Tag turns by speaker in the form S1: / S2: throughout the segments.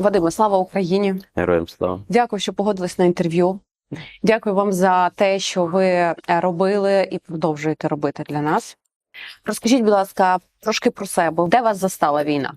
S1: Вадиме, слава Україні!
S2: Героям слава.
S1: Дякую, що погодились на інтерв'ю. Дякую вам за те, що ви е, робили і продовжуєте робити для нас. Розкажіть, будь ласка, трошки про себе. Де вас застала війна?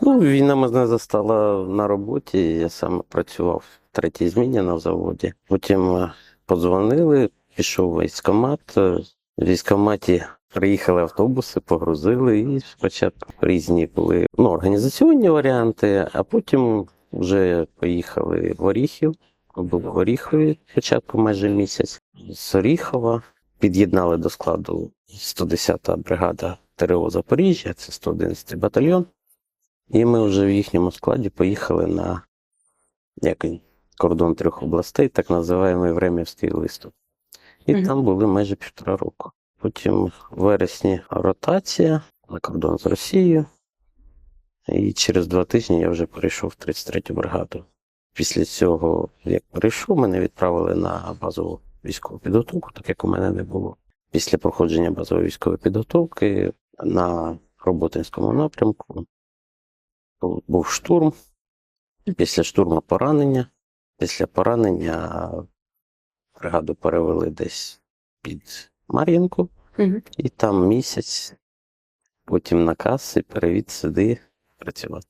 S2: Ну, війна мене застала на роботі. Я сам працював в третій зміні на заводі. Потім е, подзвонили, пішов в військкомат. Е, В військкоматі приїхали автобуси, погрузили, і спочатку різні були ну, організаційні варіанти, а потім вже поїхали в Оріхів. Був в Оріхові спочатку майже місяць. З Оріхова під'єднали до складу 110-та бригада ТРО Запоріжжя, це 111 й батальйон. І ми вже в їхньому складі поїхали на як кордон трьох областей, так називаємо Времівський виступ. І
S1: Мгм.
S2: там були майже півтора року. Потім в вересні ротація на кордон з Росією. І через два тижні я вже перейшов в 33-ю бригаду. Після цього, як перейшов, мене відправили на базову військову підготовку, так як у мене не було. Після проходження базової військової підготовки на Роботинському напрямку був- штурм. Після штурму поранення. Після поранення бригаду перевели десь під Мар'їнку,
S1: Угу.
S2: і там місяць, потім наказ і перевід сюди працювати.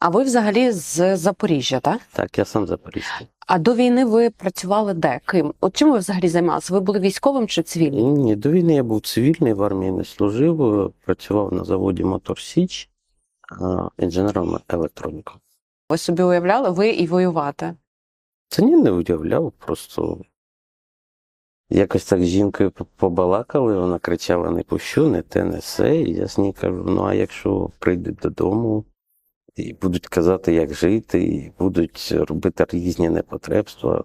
S1: А ви взагалі з Запоріжжя, так?
S2: Так, я сам запорізький.
S1: А до війни ви працювали де? Ким? От чим ви взагалі займалися? Ви були військовим чи цивільним?
S2: Ні, до війни я був цивільний, в армії не служив, працював на заводі Мотор Січ інженером електроніка.
S1: Ви собі уявляли, ви і воювати?
S2: Це ні, не уявляв, просто якось так з жінкою побалакали, вона кричала: не пущу, не те, не все. І я з ній кажу: ну а якщо прийдуть додому і будуть казати, як жити, і будуть робити різні непотребства.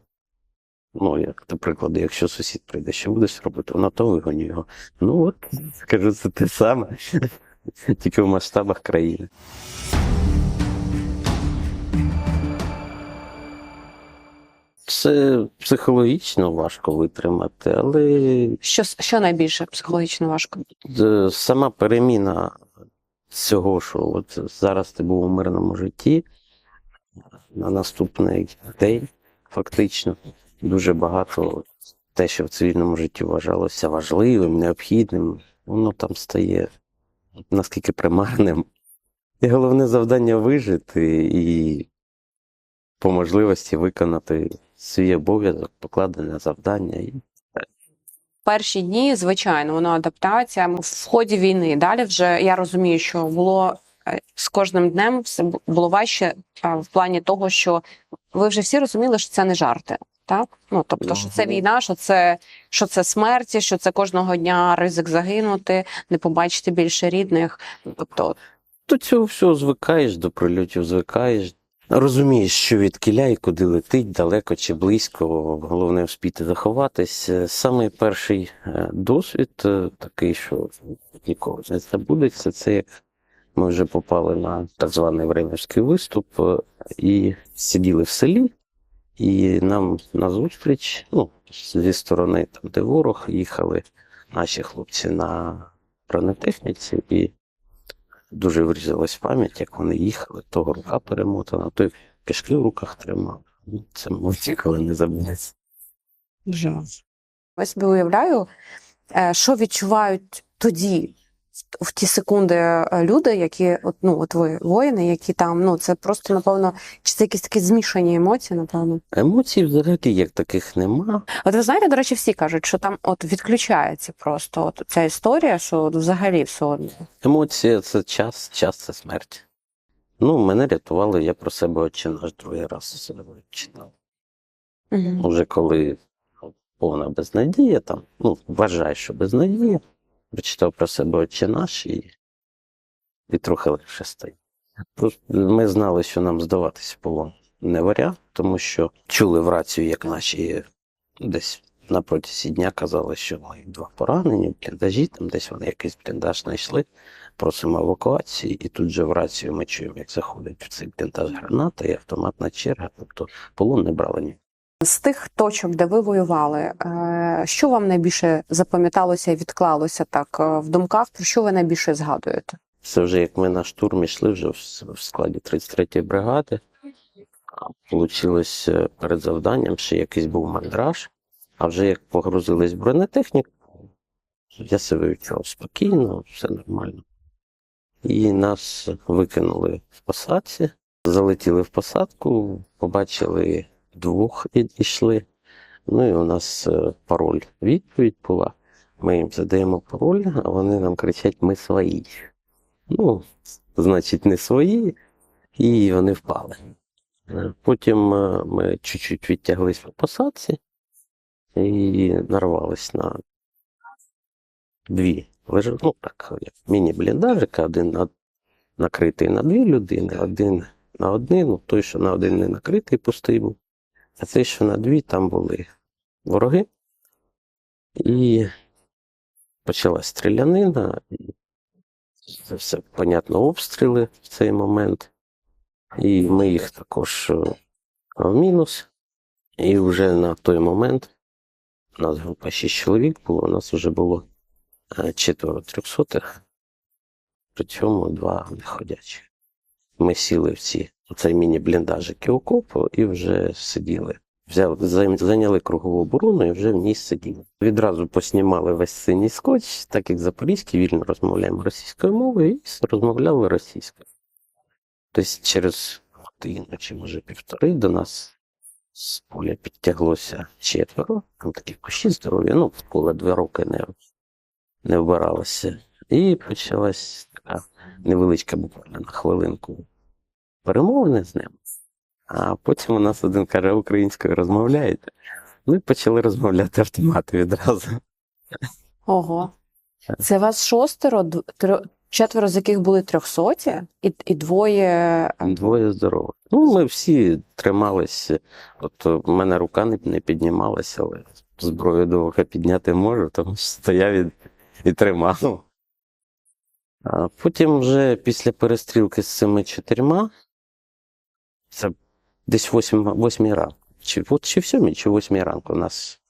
S2: Ну, як, до прикладу, якщо сусід прийде, що будеш робити, вона то вигоню його. Ну от, кажу, це те саме, тільки в масштабах країни. Це психологічно важко витримати, але
S1: Що, що найбільше психологічно важко?
S2: сама переміна цього, що от зараз ти був у мирному житті, на наступний день фактично дуже багато те, що в цивільному житті вважалося важливим, необхідним, воно там стає наскільки примарним. І головне завдання вижити і по можливості виконати свій обов'язок, покладене завдання. І
S1: Перші дні, звичайно, воно адаптація в ході війни. Далі вже я розумію, що було е, з кожним днем все було важче в плані того, що ви вже всі розуміли, що це не жарти. Так, ну тобто, що це війна, що це що це смерті, що це кожного дня ризик загинути, не побачити більше рідних. Тобто,
S2: До цього всього звикаєш, до прильотів звикаєш. Розумієш, що від кіля і куди летить, далеко чи близько, головне вспіти заховатись. Е, Самий перший е, досвід е, такий, що ніколи не забудеться, це як ми вже попали на так званий Времівський виступ і сиділи в селі, і нам назустріч, ну, зі сторони, там, де ворог, їхали наші хлопці на бронетехніці, і дуже врізалась пам'ять, як вони їхали, того рука перемотана, той кишки в руках тримав. Ну, Це мовці, ніколи не забудеться.
S1: Дуже я собі уявляю, е, що відчувають тоді. В ті секунди е, люди, які от ну от ви воїни, які там ну це просто напевно, чи це якісь такі змішані емоції, напевно.
S2: Емоцій взагалі як таких нема.
S1: От ви знаєте, до речі, всі кажуть, що там от відключається просто от ця історія, що от взагалі все одно.
S2: Емоція це час, час це смерть. Ну, мене рятували, я про себе отче наш другий раз себе читав.
S1: Угу.
S2: Уже коли повна безнадія, там, ну, вважаю, що безнадія, прочитав про себе отче наш і, і трохи легше стає. Ми знали, що нам здаватися полон не варіант, тому що чули в рацію, як наші десь на протязі дня казали, що ми два поранені, в бліндажі, там десь вони якийсь бліндаж знайшли, просимо евакуації, і тут же в рацію ми чуємо, як заходить в цей бліндаж граната і автоматна черга, тобто полон не брали ні.
S1: З тих точок, де ви воювали, е, що вам найбільше запам'яталося і відклалося так е, в думках? Про що ви найбільше згадуєте?
S2: Це вже як ми на штурм йшли вже в складі 33-ї бригади. Получилось е, перед завданням, ще якийсь був мандраж, а вже як погрузились в бронетехніку, я себе відчував спокійно, все нормально. І нас викинули в посадці, залетіли в посадку, побачили двох і йшли. Ну і у нас е, пароль відповідь була. Ми їм задаємо пароль, а вони нам кричать: ми свої. Ну, значить, не свої, і вони впали. Е, Потім е, ми чуть-чуть відтяглись по посадці і нарвались на дві лежа- ну так, як міні-бліндажика, один на, накритий на дві людини, один на однину, той, що на один не накритий, пустий був, а цей, що на дві, там були вороги. І почалась стрілянина, і це все, понятно, обстріли в цей момент. І ми їх також е, в мінус. І вже на той момент у нас група 6 чоловік було, у нас вже було е, четверо трьохсотих, при цьому два неходячих. Ми сіли в ці цей міні-бліндажик і окопу і вже сиділи. Взяли, зайняли кругову оборону і вже в ній сиділи. Відразу поснімали весь синій скотч, так як запорізькі вільно розмовляємо російською мовою, і розмовляли російською. Тобто через годину чи може півтори до нас з поля підтяглося четверо, там такі кущі здорові, ну, поле два роки не, не вбиралося. І почалась така невеличка буквально на хвилинку перемовини з ним. А потім у нас один каже, українською розмовляєте. Ну і почали розмовляти автомати відразу.
S1: Ого. Це вас шостеро, четверо з яких були трьохсоті, і, і двоє. е,
S2: Двоє здорових. Ну, ми всі трималися. От у мене рука не, не піднімалася, але зброю до ока підняти можу, тому що стояв і, і тримав. А потім вже після перестрілки з цими чотирма, це десь восьм, восьмій ранку. Чи, от, чи в сьомій, чи восьмій ранку нас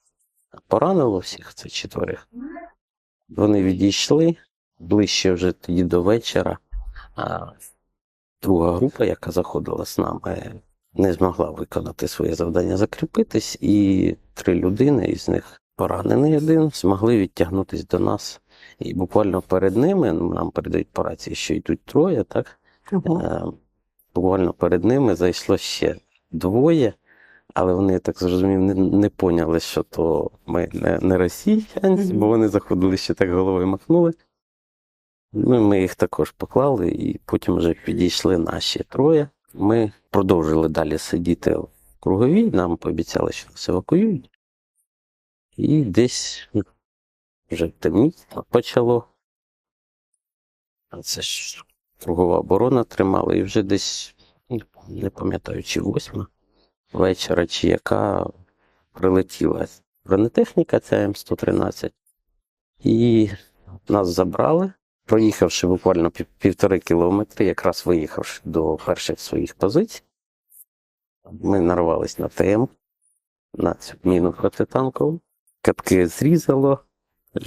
S2: поранило всіх, це четверих. Вони відійшли ближче вже тоді до вечора. А друга група, яка заходила з нами, не змогла виконати своє завдання закріпитись, і три людини, із них поранений один, змогли відтягнутися до нас. І буквально перед ними, нам передають по рації, що йдуть троє, так?
S1: Ого.
S2: Буквально перед ними зайшло ще двоє, але вони, я так зрозумів, не, не поняли, що то ми не, не росіянці, бо вони заходили ще так головою махнули. Ну, і ми їх також поклали, і потім вже підійшли наші троє. Ми продовжили далі сидіти в круговій, нам пообіцяли, що нас евакуюють. І десь вже темніти почало. А Це ж кругова оборона тримала, і вже десь, ну, не пам'ятаю, чи восьма вечора, чи яка прилетіла бронетехніка, ця М113, і нас забрали. Проїхавши буквально пів- півтори кілометри, якраз виїхавши до перших своїх позицій, ми нарвались на ТМ, на цю міну протитанкову. Катки зрізало,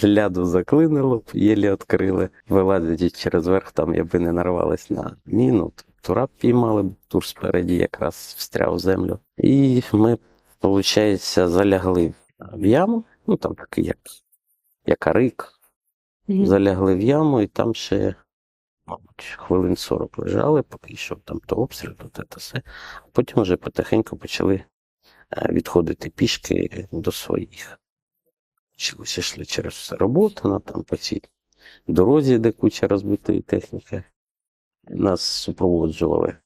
S2: ляду заклинило, єлі відкрили. Вилазячи через верх, там якби не нарвались на міну, тура піймали, тур спереді якраз встряв в землю. І ми, виходить, залягли в яму, ну там такий як, як арик, залягли в яму, і там ще, мабуть, хвилин 40 лежали, поки йшов там то обстріл, то те, то все. А потім вже потихеньку почали е, відходити пішки до своїх. Почалися йшли через все роботу, на там по цій дорозі, де куча розбитої техніки. Нас супроводжували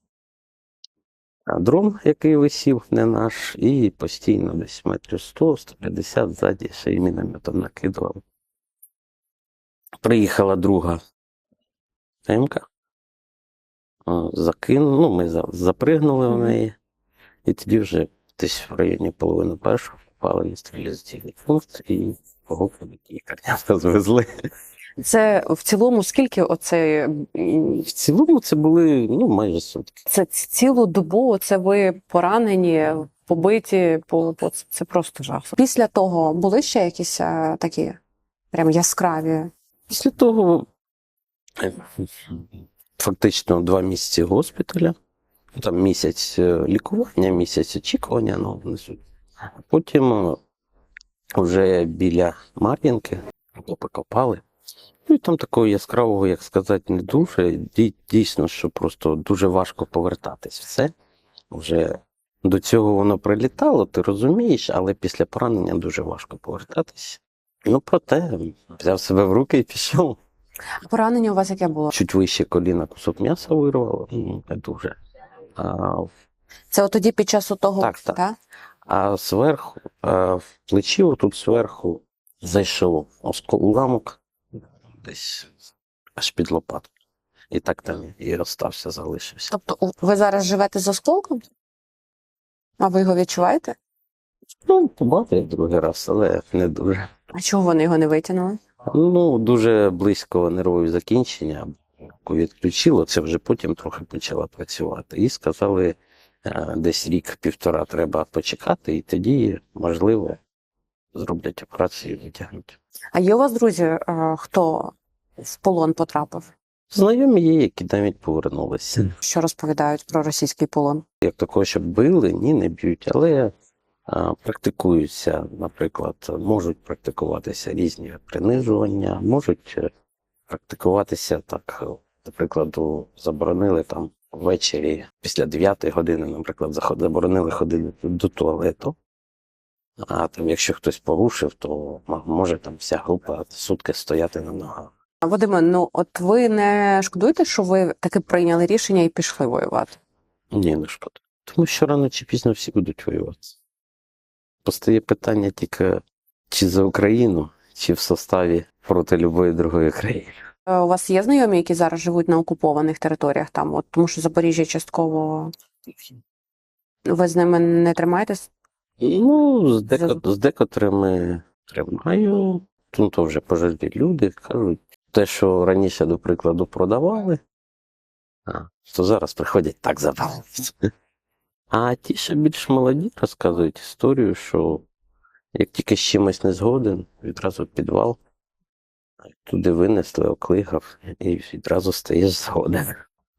S2: а, дрон, який висів, не наш, і постійно десь метрів 100-150 ззаді ще й мінометом накидували. Приїхала друга ТМК. Закинули, ну, ми запригнули в неї, і тоді вже десь в районі половини першого попали на стрілізаційний пункт і погукали лікарня звезли.
S1: Це в цілому скільки оце
S2: В цілому це були ну, майже сутки.
S1: це цілу добу? Це ви поранені, побиті, по, по це просто жах. Після того були ще якісь е, такі прям яскраві.
S2: Після того е, фактично два місяці госпіталя. Там місяць е, лікування, місяць очікування, ну, не суть. А Потім е, вже біля Мар'їнки покопали. Ну і там такого яскравого, як сказати, не дуже. Дійсно, що просто дуже важко повертатись. Все. Вже до цього воно прилітало, ти розумієш, але після поранення дуже важко повертатись. Ну, проте взяв себе в руки і пішов.
S1: А поранення у вас яке було?
S2: Чуть вище коліна кусок м'яса вирвало, не дуже. А,
S1: Це от тоді під час того,
S2: Так, так. А зверху, а в плечі, отут зверху, зайшов уламок десь аж під лопатку. І так там і остався, залишився.
S1: Тобто ви зараз живете з осколком? А ви його відчуваєте?
S2: Ну, побачив другий раз, але не дуже.
S1: А чого вони його не витягнули?
S2: Ну, дуже близько нервові закінчення. Відключило, це вже потім трохи почала працювати. І сказали, е, десь рік-півтора треба почекати, і тоді, можливо, зроблять операцію і витягнуть.
S1: А є у вас друзі, е, хто в полон потрапив?
S2: Знайомі є, які навіть повернулися.
S1: Що розповідають про російський полон?
S2: Як такого, щоб били, ні, не б'ють, але а, практикуються, наприклад, можуть практикуватися різні принижування, можуть е, практикуватися так, е, наприклад, заборонили там ввечері після 9 години, наприклад, заборонили ходити до туалету. А там, якщо хтось порушив, то може там вся група сутки стояти на ногах.
S1: Вадиме, ну от ви не шкодуєте, що ви таки прийняли рішення і пішли воювати?
S2: Ні, не шкода. Тому що рано чи пізно всі будуть воювати. Постає питання тільки, чи за Україну, чи в составі проти любої другої країни.
S1: Е, У вас є знайомі, які зараз живуть на окупованих територіях там, от тому що Запоріжжя частково ви з ними не тримаєтесь?
S2: Ну, з, деко, з декотрими тримаю. Ну, то вже пожилі люди кажуть, те, що раніше, до прикладу, продавали, а, то зараз приходять так забрали. А ті, що більш молоді, розказують історію, що як тільки з чимось не згоден, відразу підвал, туди винесли, оклигав, і відразу стаєш згоден.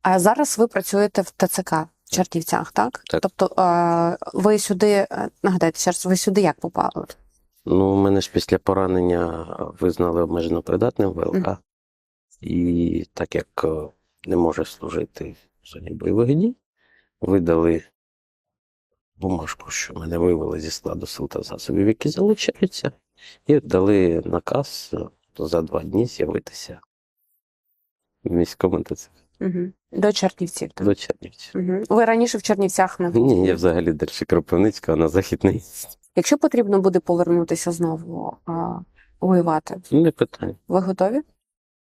S1: А зараз ви працюєте в ТЦК в Чертівцях, так?
S2: Так.
S1: Тобто е, ви сюди, е, нагадайте, ще раз, ви сюди як попали?
S2: Ну, мене ж після поранення визнали обмежено придатним ВЛК.
S1: Мгм.
S2: І так як е, не може служити в зоні бойових дій, видали бумажку, що мене вивели зі складу сил та засобів, які залучаються, і дали наказ за два дні з'явитися в міському ТЦК
S1: Угу. До Чернівців. так?
S2: до Чернівців.
S1: Угу. Ви раніше в Чернівцях не були?
S2: Ні, я взагалі далі Кропивницького на західний.
S1: Якщо потрібно буде повернутися знову а, воювати,
S2: Не питання.
S1: ви готові?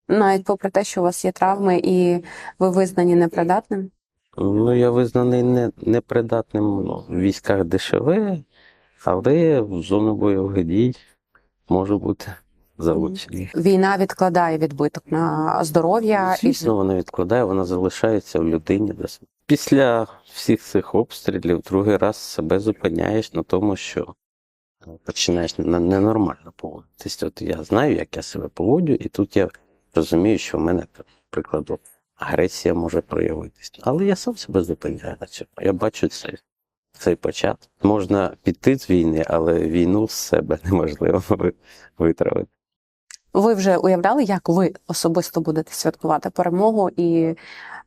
S1: Навіть попри те, що у вас є травми і ви визнані непридатним?
S2: Ну, я визнаний не, непридатним ну, в військах ДШВ, але в зону бойових дій можу бути залучений.
S1: Війна відкладає відбиток на здоров'я і
S2: Звісно, вона відкладає, вона залишається в людині. десь. Після всіх цих обстрілів другий раз себе зупиняєш на тому, що починаєш ненормально поводитись. От я знаю, як я себе поводжу, і тут я розумію, що в мене, наприклад, агресія може проявитись. Але я сам себе зупиняю на цьому. Я бачу цей, цей початок. Можна піти з війни, але війну з себе неможливо витравити.
S1: Ви вже уявляли, як ви особисто будете святкувати перемогу, і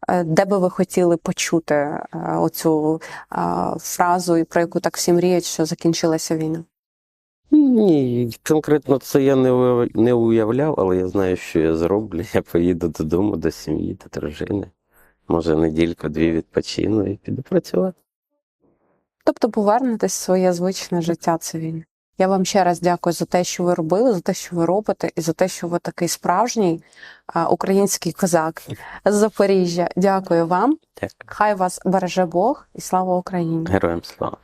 S1: е, де би ви хотіли почути е, оцю е, фразу, про яку так всі мріють, що закінчилася війна?
S2: Ні, конкретно це я не, не уявляв, але я знаю, що я зроблю. Я поїду додому, до сім'ї, до дружини. Може, недільку-дві відпочину і піду працювати.
S1: Тобто повернетесь в своє звичне життя цивільне. Я вам ще раз дякую за те, що ви робили, за те, що ви робите, і за те, що ви такий справжній український козак з Запоріжжя. Дякую вам.
S2: Дякую.
S1: Хай вас береже Бог і слава Україні.
S2: Героям слава.